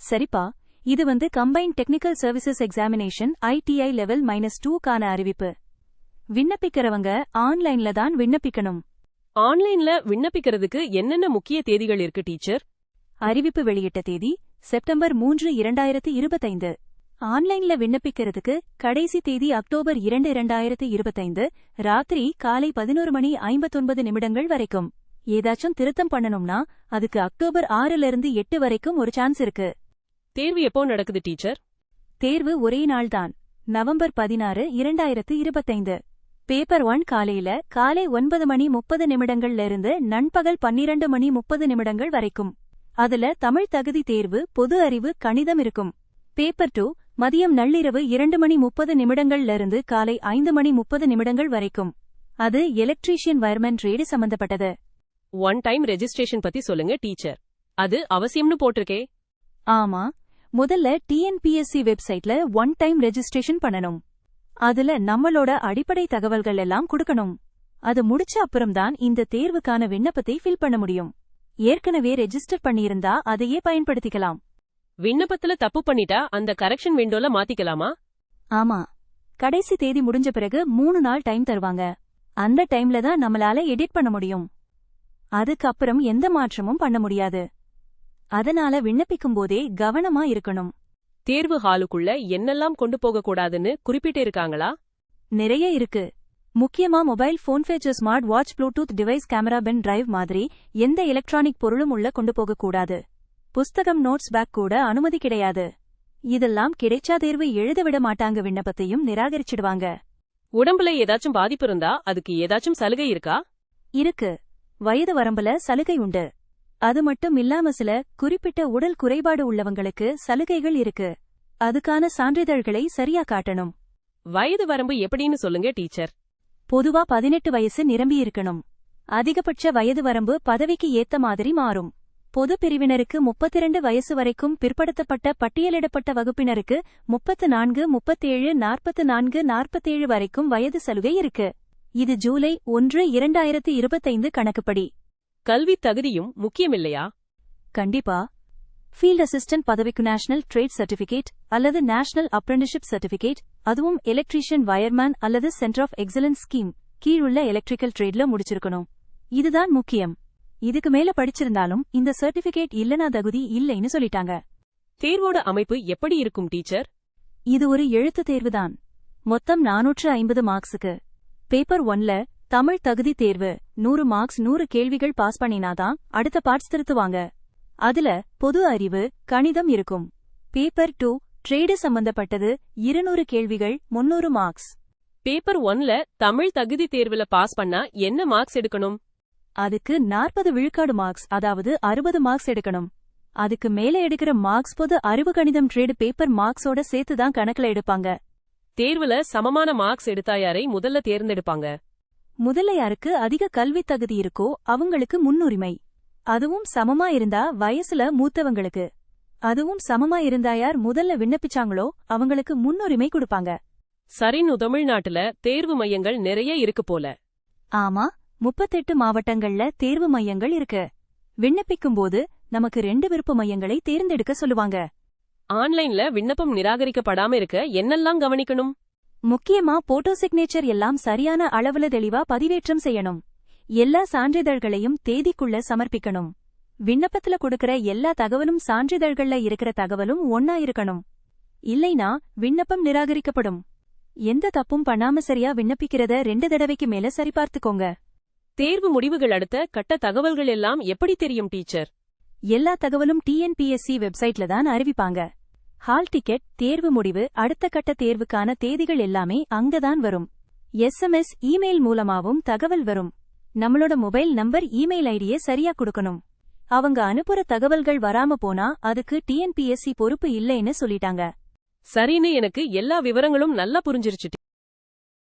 சரிப்பா இது வந்து combine technical services examination ITI level minus டூக்கான அறிவிப்பு. விண்ணப்பிக்கிறவங்க ஆன்லைன்ல தான் விண்ணப்பிக்கணும். ஆன்லைன்ல விண்ணப்பிக்கிறதுக்கு என்னென்ன முக்கிய தேதிகள் இருக்கு டீச்சர்? அறிவிப்பு வெளியிட்ட தேதி செப்டம்பர் மூன்று இரண்டாயிரத்து இருபத்தைந்து. ஆன்லைன்ல விண்ணப்பிக்கிறதுக்கு கடைசி தேதி அக்டோபர் இரண்டு இரண்டாயிரத்து இருபத்தைந்து ராத்திரி காலை பதினோரு மணி ஐம்பத்தொன்பது நிமிடங்கள் வரைக்கும். ஏதாச்சும் திருத்தம் பண்ணணும்னா அதுக்கு அக்டோபர் ஆறுல இருந்து எட்டு வரைக்கும் ஒரு சான்ஸ் இருக்கு. தேர்வு எப்போ நடக்குது டீச்சர்? தேர்வு ஒரே நாள்தான். நவம்பர் பதினாறு இரண்டாயிரத்து இருபத்தைந்து. பேப்பர் ஒன் காலையில காலை ஒன்பது மணி முப்பது நிமிடங்கள்ல இருந்து நண்பகல் பன்னிரண்டு மணி முப்பது நிமிடங்கள் வரைக்கும். அதுல தமிழ் தகுதி தேர்வு பொது அறிவு கணிதம் இருக்கும். பேப்பர் டூ மதியம் நள்ளிரவு இரண்டு மணி முப்பது நிமிடங்கள்ல இருந்து காலை ஐந்து மணி முப்பது நிமிடங்கள் வரைக்கும். அது எலக்ட்ரீஷியன் வயர்மேன் ட்ரேடு சம்பந்தப்பட்டது. ஒன் டைம் ரெஜிஸ்ட்ரேஷன் பத்தி சொல்லுங்க டீச்சர். அது அவசியம்னு போட்டிருக்கே. ஆமா முதல்ல டிஎன்பிஎஸ்சி வெப்சைட்ல ஒன் டைம் ரெஜிஸ்ட்ரேஷன் பண்ணணும். அதுல நம்மளோட அடிப்படை தகவல்கள் எல்லாம் கொடுக்கணும். அது முடிச்ச அப்புறம்தான் இந்த தேர்வுக்கான விண்ணப்பத்தை ஃபில் பண்ண முடியும். ஏற்கனவே ரெஜிஸ்டர் பண்ணியிருந்தா அதையே பயன்படுத்திக்கலாம். விண்ணப்பத்துல தப்பு பண்ணிட்டா அந்த கரெக்ஷன் விண்டோல மாத்திக்கலாமா? ஆமா. கடைசி தேதி முடிஞ்ச பிறகு மூணு நாள் டைம் தருவாங்க. அந்த டைம்ல தான் நம்மளால எடிட் பண்ண முடியும். அதுக்கப்புறம் எந்த மாற்றமும் பண்ண முடியாது. அதனால விண்ணப்பிக்கும் போதே கவனமா இருக்கணும். தேர்வு ஹாலுக்குள்ள என்னெல்லாம் கொண்டு போக கூடாதுன்னு குறிப்பிட்டு இருக்காங்களா நிறைய இருக்கு. முக்கியமா mobile phone feature smart watch bluetooth device camera pen drive மாதிரி எந்த எலக்ட்ரானிக் பொருளும் உள்ள கொண்டு போக கூடாது புஸ்தகம் நோட்ஸ் பேக் கூட அனுமதி கிடையாது. இதெல்லாம் கிடைச்சா தேர்வு எழுத விட மாட்டாங்க விண்ணப்பத்தையும் நிராகரிச்சிடுவாங்க. உடம்புல ஏதாச்சும் பாதிப்பு இருந்தா அதுக்கு ஏதாச்சும் சலுகை இருக்கா? இருக்கு. வயது வரம்புல சலுகை உண்டு. அது மட்டும் இல்லாம சில குறிப்பிட்ட உடல் குறைபாடு உள்ளவங்களுக்கு சலுகைகள் இருக்கு. அதுக்கான சான்றிதழ்களை சரியா காட்டணும். வயது வரம்பு எப்படின்னு சொல்லுங்க டீச்சர். பொதுவா பதினெட்டு வயசு நிரம்பி இருக்கணும். அதிகபட்ச வயது வரம்பு பதவிக்கு ஏத்த மாதிரி மாறும். பொது பிரிவினருக்கு முப்பத்திரண்டு வயசு வரைக்கும் பிற்படுத்தப்பட்ட பட்டியலிடப்பட்ட வகுப்பினருக்கு முப்பத்து நான்கு முப்பத்தேழு நாற்பத்து நான்கு நாற்பத்தேழு வரைக்கும் வயது சலுகை இருக்கு. இது ஜூலை ஒன்று இரண்டாயிரத்து இருபத்தைந்து கணக்குப்படி. கல்வி தகுதியும் முக்கியமில்லையா? கண்டிப்பா. ஃபீல்ட் அசிஸ்டன்ட் பதவிக்கு நேஷனல் ட்ரேட் சர்டிபிகேட் அல்லது நேஷனல் அப்ரண்டிஷிப் சர்டிபிகேட் அதுவும் எலக்ட்ரீஷியன் வயர்மேன் அல்லது சென்டர் ஆஃப் எக்ஸலன்ஸ் ஸ்கீம் கீழுள்ள எலக்ட்ரிக்கல் ட்ரேட்ல முடிச்சிருக்கணும். இதுதான் முக்கியம். இதுக்கு மேல படிச்சிருந்தாலும் இந்த சர்டிபிகேட் இல்லனா தகுதி இல்லைன்னு சொல்லிட்டாங்க. தேர்வோட அமைப்பு எப்படி இருக்கும் டீச்சர்? இது ஒரு எழுத்து தேர்வுதான். மொத்தம் நானூற்று ஐம்பது மார்க்ஸுக்கு. பேப்பர் ஒன்ல தமிழ் தகுதி தேர்வு. நூறு மார்க்ஸ் நூறு கேள்விகள் பாஸ் பண்ணினாதான் அடுத்த பார்ட்ஸ் திருத்துவாங்க. அதுல பொது அறிவு கணிதம் இருக்கும். பேப்பர் டூ ட்ரேடு சம்பந்தப்பட்டது இருநூறு கேள்விகள் முன்னூறு மார்க்ஸ் பேப்பர் ஒன்ல தமிழ் தகுதி தேர்வுல பாஸ் பண்ணா என்ன மார்க்ஸ் எடுக்கணும்? அதுக்கு நாற்பது விழுக்காடு மார்க்ஸ் அதாவது அறுபது மார்க்ஸ் எடுக்கணும். அதுக்கு மேல எடுக்கிற மார்க்ஸ் பொது அறிவு கணிதம் ட்ரேடு பேப்பர் மார்க்ஸோட சேர்த்து தான் கணக்குல எடுப்பாங்க. தேர்வுல சமமான மார்க்ஸ் எடுத்தா யாரை முதல்ல தேர்ந்தெடுப்பாங்க? முதல்ல யாருக்கு அதிக கல்வி தகுதி இருக்கோ அவங்களுக்கு முன்னுரிமை. அதுவும் சமமா இருந்தா வயசுல மூத்தவங்களுக்கு. அதுவும் சமமா இருந்தா யார் முதல்ல விண்ணப்பிச்சாங்களோ அவங்களுக்கு முன்னுரிமை கொடுப்பாங்க. சரின்னு தமிழ்நாட்டுல தேர்வு மையங்கள் நிறைய இருக்கு போல. ஆமா முப்பத்தெட்டு மாவட்டங்கள்ல தேர்வு மையங்கள் இருக்கு. விண்ணப்பிக்கும் போது நமக்கு ரெண்டு விருப்ப மையங்களை தேர்ந்தெடுக்க சொல்லுவாங்க. ஆன்லைன்ல விண்ணப்பம் நிராகரிக்கப்படாம இருக்க என்னெல்லாம் கவனிக்கணும்? முக்கியமா போட்டோ சிக்னேச்சர் எல்லாம் சரியான அளவுல தெளிவா பதிவேற்றம் செய்யணும். எல்லா சான்றிதழ்களையும் தேதிக்குள்ள சமர்ப்பிக்கணும். விண்ணப்பத்துல கொடுக்கற எல்லா தகவலும் சான்றிதழ்கள்ல இருக்கிற தகவலும் ஒன்னா இருக்கணும். இல்லைனா விண்ணப்பம் நிராகரிக்கப்படும். எந்த தப்பும் பண்ணாம சரியா விண்ணப்பிக்கிறத ரெண்டு தடவைக்கு மேல சரிபார்த்துக்கோங்க. தேர்வு முடிவுகள் அடுத்த கட்ட தகவல்கள் எல்லாம் எப்படி தெரியும் டீச்சர்? எல்லா தகவலும் டிஎன்பிஎஸ்சி வெப்சைட்ல தான் அறிவிப்பாங்க. ஹால் டிக்கெட் தேர்வு முடிவு அடுத்த கட்ட தேர்வுக்கான தேதிகள் எல்லாமே அங்கதான் வரும். எஸ்எம்எஸ் இமெயில் மூலமாவும் தகவல் வரும். நம்மளோட மொபைல் நம்பர் இமெயில் ஐடியை சரியா கொடுக்கணும். அவங்க அனுப்புற தகவல்கள் வராம போனா அதுக்கு டிஎன்பிஎஸ்சி பொறுப்பு இல்லைன்னு சொல்லிட்டாங்க. சரின்னு எனக்கு எல்லா விவரங்களும் நல்லா புரிஞ்சிருச்சு